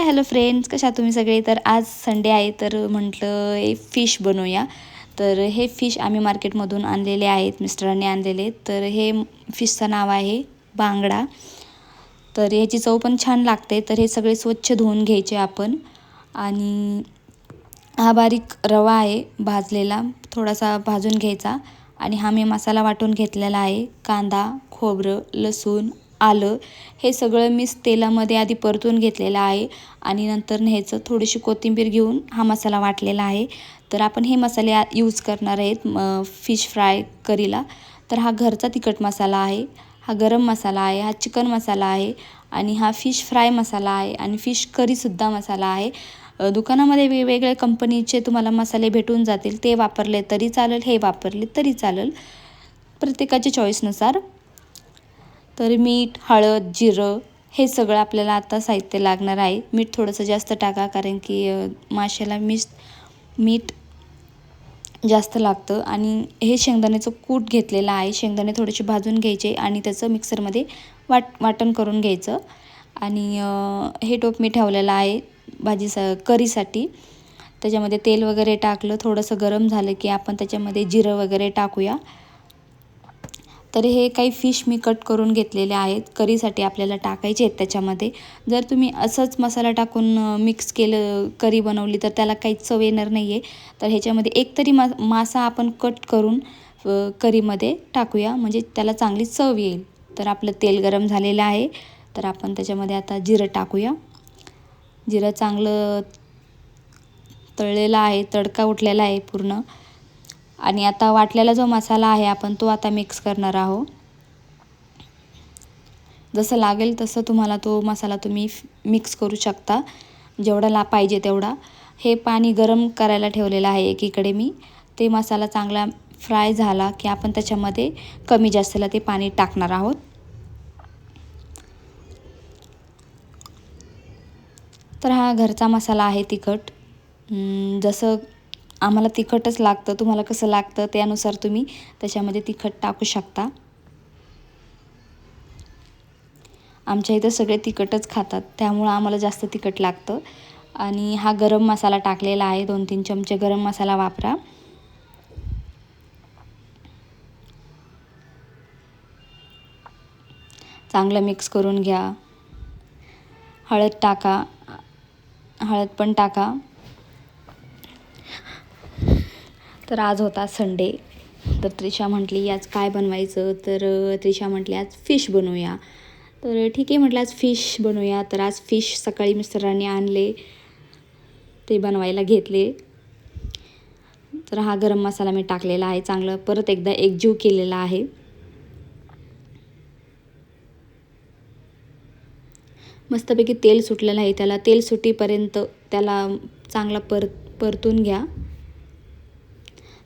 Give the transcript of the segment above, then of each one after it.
Hi hello friends कशा तुम्ही सगळे? तर आज संडे आहे तर म्हटलं फिश बनवूया. तर हे फिश आम्ही मार्केटमधून आणलेले आहेत मिस्टरांनी आणलेले. तर हे फिशचं नाव आहे बांगडा. तर ह्याची चव पण छान लागते. तर हे सगळे स्वच्छ धुवून घ्यायचे आपण. आणि हा बारीक रवा आहे भाजलेला थोडासा भाजून घ्यायचा. आणि हा मी मसाला वाटून घेतलेला आहे. कांदा खोबरं लसूण आलं. हे सगळं मी तेलामध्ये आधी परतून घेतलेलं आहे आणि नंतर न्यायचं थोडीशी कोथिंबीर घेऊन हा मसाला वाटलेला आहे. तर आपण हे मसाले यूज करणार आहेत फिश फ्राय करीला. तर हा घरचा तिखट मसाला आहे हा गरम मसाला आहे हा चिकन मसाला आहे आणि हा फिश फ्राय मसाला आहे आणि फिश करीसुद्धा मसाला आहे. दुकानामध्ये वेगवेगळ्या कंपनीचे तुम्हाला मसाले भेटून जातील. ते वापरले तरी चालेल हे वापरले तरी चालेल. प्रत्येकाच्या चॉईसनुसार तर मीठ हळद जिरं हे सगळं आपल्याला आता साहित्य लागणार आहे. मीठ थोडंसं जास्त टाका कारण की माशाला मीठ मीठ जास्त लागतं आणि हे शेंगदाण्याचं कूट घेतलेलं आहे. शेंगदाणे थोडेसे भाजून घ्यायचे आणि त्याचं मिक्सरमध्ये वाट वाटण करून घ्यायचं. आणि हे टोप मी ठेवलेलं आहे भाजी स करीसाठी. त्याच्यामध्ये तेल वगैरे टाकलं थोडंसं गरम झालं की आपण त्याच्यामध्ये जिरं वगैरे टाकूया. तर हे काही फिश मी कट करून घेतलेले आहेत. करीसाठी आपल्याला टाकायचे आहेत त्याच्यामध्ये. जर तुम्ही असंच मसाला टाकून मिक्स केलं करी बनवली तर त्याला काही चव येणार नाही आहे तर ह्याच्यामध्ये एक तरी मा मासा आपण कट करून करीमध्ये टाकूया. म्हणजे त्याला चांगली चव येईल. तर आपलं तेल गरम झालेलं आहे. तर आपण त्याच्यामध्ये आता जिरं टाकूया. जिरं चांगलं तळलेलं आहे. तडका उठलेला आहे पूर्ण. आणि आता वाटलेला जो मसाला आहे आपण तो आता मिक्स करणार आहोत. जसं लागेल तसं तुम्हाला तो मसाला तुम्ही मिक्स करू शकता. जेवढा ला पाहिजे तेवढा. हे पाणी गरम करायला ठेवलेलं आहे एकीकडे मी. ते मसाला चांगला फ्राय झाला की आपण त्याच्यामध्ये कमी जास्तला ते पाणी टाकणार आहोत. तर हा घरचा मसाला आहे तिखट. जसं आम्हाला तिखटच लागतं तुम्हाला कसं लागतं त्यानुसार तुम्ही त्याच्यामध्ये तिखट टाकू शकता. आमच्या इथं सगळे तिखटच खातात त्यामुळं आम्हाला जास्त तिखट लागतं. आणि हा गरम मसाला टाकलेला आहे दोन तीन चमचे गरम मसाला वापरा. चांगलं मिक्स करून घ्या. हळद टाका हळद पण टाका. तर आज होता संडे. तर त्रिशा म्हटली आज काय बनवायचं? तर त्रिशा म्हटली आज फिश बनवूया. तर ठीक आहे म्हटलं आज फिश बनवूया. तर आज फिश सकाळी मिस्टरांनी आणले ते बनवायला घेतले. तर हा गरम मसाला मी टाकलेला आहे चांगलं परत एकदा एकजीव केलेला आहे. मस्तपैकी तेल सुटलेलं आहे त्याला तेल सुटीपर्यंत त्याला चांगला पर परतून घ्या.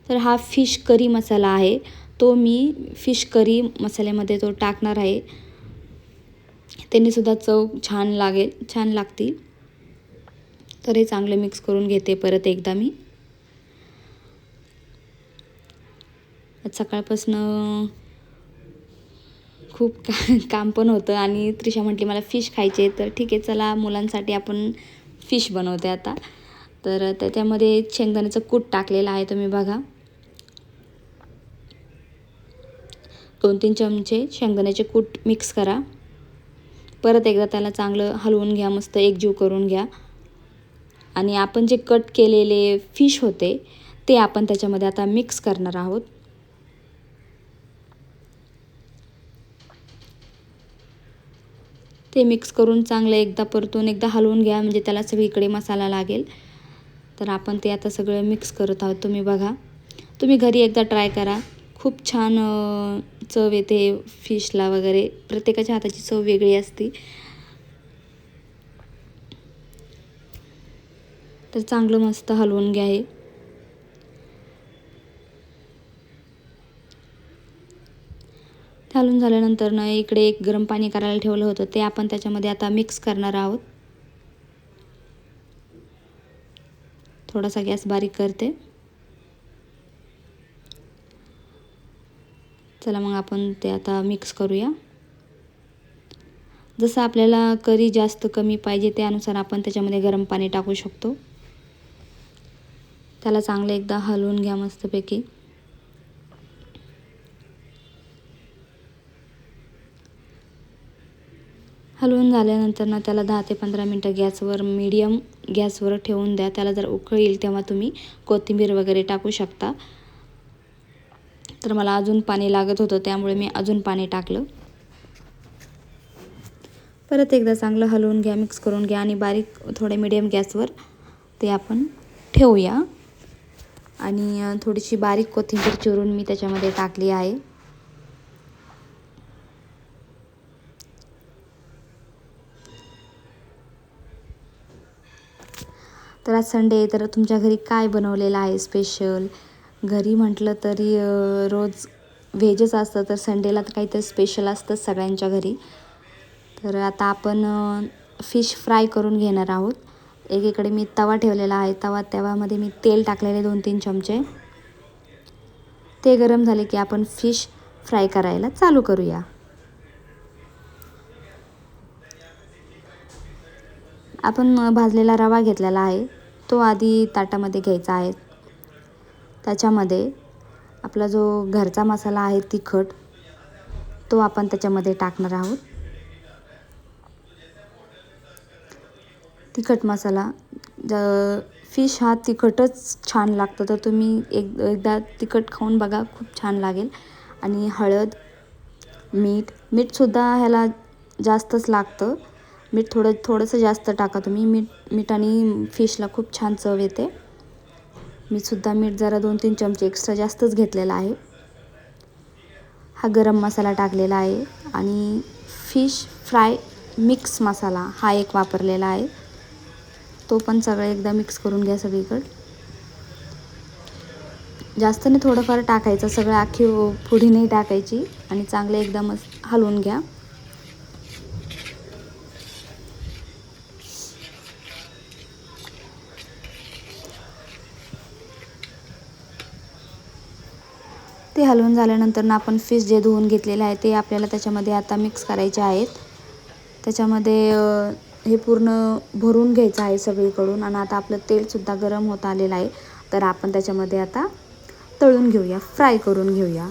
तर हा फिश करी मसाला आहे. तो मी फिश करी मसाल्यामध्ये तो टाकणार आहे. त्यांनीसुद्धा चव छान लागेल छान लागतील. तर हे चांगलं मिक्स करून घेते परत एकदा मी. सकाळपासनं खूप का काम पण होतं आणि त्रिशा म्हटली मला फिश खायचे तर ठीक आहे चला मुलांसाठी आपण फिश बनवते आता. तर त्याच्यामध्ये शेंगदाण्याचं कूट टाकलेलं आहे तुम्ही बघा. दोन तीन चमचे शेंगदाण्याचे कूट मिक्स करा. परत एकदा त्याला चांगलं हलवून घ्या मस्त एकजीव करून घ्या. आणि आपण जे कट केलेले फिश होते ते आपण त्याच्यामध्ये आता मिक्स करणार आहोत. ते मिक्स करून चांगलं एकदा परतून एकदा हलवून घ्या म्हणजे त्याला सगळीकडे मसाला लागेल. तर आपण ते आता सगळं मिक्स करत आहोत तुम्ही बघा. तुम्ही घरी एकदा ट्राय करा. खूप छान चव येते फिशला वगैरे. प्रत्येकाच्या हाताची चव वेगळी असते. तर चांगलं मस्त हलवून घ्या हे. हलवून झाल्यानंतर न इकडे एक गरम पाणी करायला ठेवलं होतं. ते आपण त्याच्यामध्ये आता मिक्स करणार आहोत. थोडासा गॅस बारीक करते. चला मग आपण ते आता मिक्स करूया. जसं आपल्याला करी जास्त कमी पाहिजे त्यानुसार आपण त्याच्यामध्ये गरम पाणी टाकू शकतो. त्याला चांगलं एकदा हलवून घ्या मस्तपैकी. हलवून झाल्यानंतर ना त्याला दहा ते पंधरा मिनटं गॅसवर मीडियम गॅसवर ठेवून द्या. त्याला जर उकळ येईल तेव्हा तुम्ही कोथिंबीर वगैरे टाकू शकता. तर मला अजून पाणी लागत होतं त्यामुळे मी अजून पाणी टाकलं. परत एकदा चांगलं हलवून घ्या मिक्स करून घ्या आणि बारीक थोडे मिडियम गॅसवर ते आपण ठेवूया. आणि थोडीशी बारीक कोथिंबीर चिरून मी त्याच्यामध्ये टाकली आहे. तर आज संडे तर तुमच्या घरी काय बनवलेलं आहे स्पेशल घरी म्हटलं तरी रोज व्हेजच असतं तर संडेला तर काहीतरी स्पेशल असतं सगळ्यांच्या घरी. तर आता आपण फिश फ्राय करून घेणार आहोत. एकीकडे मी तवा ठेवलेला आहे. तवा तव्यामध्ये मी तेल टाकलेले दोन तीन चमचे. ते गरम झाले की आपण फिश फ्राय करायला चालू करूया. आपण भाजलेला रवा घेतलेला आहे. तो आधी ताटामध्ये घ्यायचा आहे. त्याच्यामध्ये आपला जो घरचा मसाला आहे तिखट तो आपण त्याच्यामध्ये टाकणार आहोत. तिखट मसाला ज फिश हा तिखटच छान लागतं तर तुम्ही एक एकदा तिखट खाऊन बघा खूप छान लागेल. आणि हळद मीठ मीठसुद्धा ह्याला जास्तच लागतं. मीठ थोडं थोडंसं जास्त टाका तुम्ही. मीठ मीठ आणि फिशला खूप छान चव येते. मीसुद्धा मीठ जरा दोन तीन चमचे एक्स्ट्रा जास्तच घेतलेला आहे. हा गरम मसाला टाकलेला आहे आणि फिश फ्राय मिक्स मसाला हा एक वापरलेला आहे. तो पण सगळं एकदा मिक्स करून घ्या सगळीकडं. जास्त नाही थोडंफार टाकायचं. सगळं आखी पुढी नाही टाकायची आणि चांगलं एकदा मस हलवून घ्या. ते हलवून झाल्यानंतर ना आपण फिश जे धुवून घेतलेलं आहे ते आपल्याला त्याच्यामध्ये आता मिक्स करायचे आहेत. त्याच्यामध्ये हे पूर्ण भरून घ्यायचं आहे सगळीकडून आणि आता आपलं तेलसुद्धा गरम होत आलेलं आहे. तर आपण त्याच्यामध्ये आता तळून घेऊया फ्राय करून घेऊया.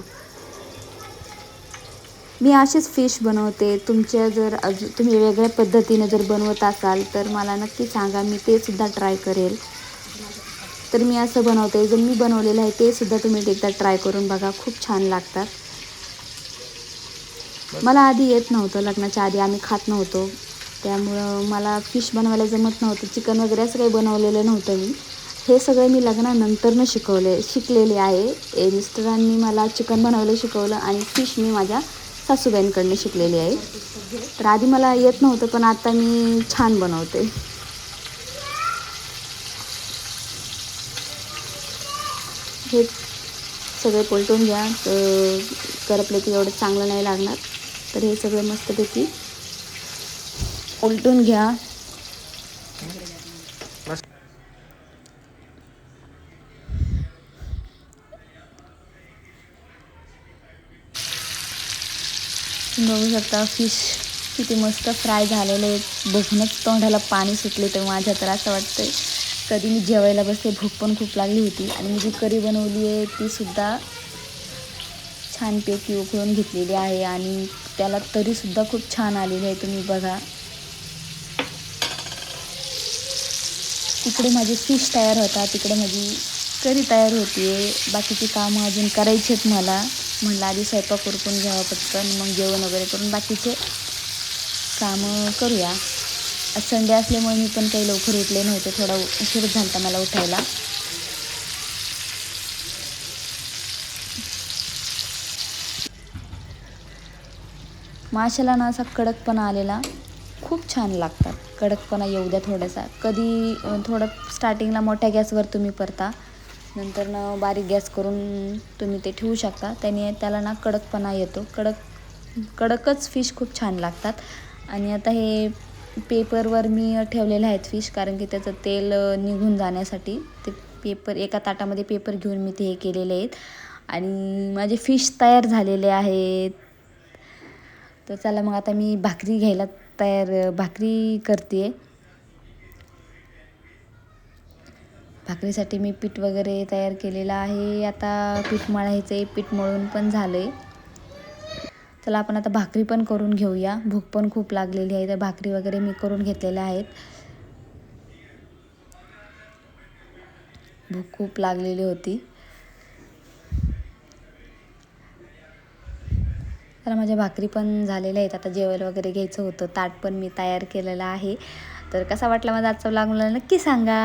मी असेच फिश बनवते. तुमच्या जर अजून तुम्ही वेगळ्या पद्धतीने जर बनवत असाल तर मला नक्की सांगा मी ते सुद्धा ट्राय करेल. तर मी असं बनवते जे मी बनवलेलं आहे ते सुद्धा तुम्ही एकदा ट्राय करून बघा. खूप छान लागतात. मला आधी येत नव्हतं लग्नाच्या आधी आम्ही खात नव्हतो. त्यामुळं मला फिश बनवायला जमत नव्हतं. चिकन वगैरे असं काही बनवलेलं नव्हतं मी. हे सगळं मी लग्नानंतरनं शिकवले शिकलेले आहे. मिस्टरांनी मला चिकन बनवायला शिकवलं आणि फिश मी माझ्या सासूबाईंकडनं शिकलेली आहे. तर आधी मला येत नव्हतं पण आता मी छान बनवते. हे सगळे पलटून घ्या करपले की एवढं चांगलं नाही लागणार तर हे सगळं मस्तपैकी उलटून घ्या. बघू शकता फिश किती मस्त फ्राय झालेले आहेत. बघूनच तोंडाला पाणी सुटले तर माझ्या तर असं वाटतंय. कधी मी जेवायला बसते भूक पण खूप लागली होती. आणि मी जी करी बनवली आहे तीसुद्धा छानपैकी उकळून घेतलेली आहे आणि त्याला तरीसुद्धा खूप छान आलेली आहे तुम्ही बघा. तिकडे माझी फिश तयार होता तिकडे माझी करी तयार होती आहे बाकीची कामं अजून करायची आहेत मला. म्हणलं आधी स्वयंपाक उरकून घ्यावा पटकन मग जेवण वगैरे करून बाकीचे कामं करूया. आज संडे असल्यामुळे मी पण काही लवकर उठले नव्हते थोडा उशीर झाला मला उठायला. माशाला ना असा कडकपणा आलेला. खूप छान लागतात. कडकपणा येऊ द्या थोडासा. कधी थोडं स्टार्टिंगला मोठ्या गॅसवर तुम्ही परता. नंतर ना बारीक गॅस करून तुम्ही ते ठेवू शकता. त्याने त्याला ना कडकपणा येतो. कडक कडकच फिश खूप छान लागतात. आणि आता हे पेपरवर मी ठेवलेले आहेत फिश कारण की त्याचं तेल निघून जाण्यासाठी. ते पेपर एका ताटामध्ये पेपर घेऊन मी ते हे केलेले आहेत. आणि माझे फिश तयार झालेले आहेत. तर चला मग आता मी भाकरी घ्यायला तयार भाकरी करते. भाकरीसाठी मी पीठ वगैरे तयार केलेलं आहे. आता पीठ मळायचं आहे पीठ मळून पण झालं आहे चला आपण आता भाकरी पण करून घेऊया. भूक पण खूप लागलेली आहे. तर भाकरी वगैरे मी करून घेतलेल्या आहेत. भूक खूप लागलेली होती. तर माझ्या भाकरी पण झालेल्या आहेत. आता जेवण वगैरे घ्यायचं होतं. ताट पण मी तयार केलेलं आहे. तर कसा वाटला माझा आजचा लागला नक्की सांगा.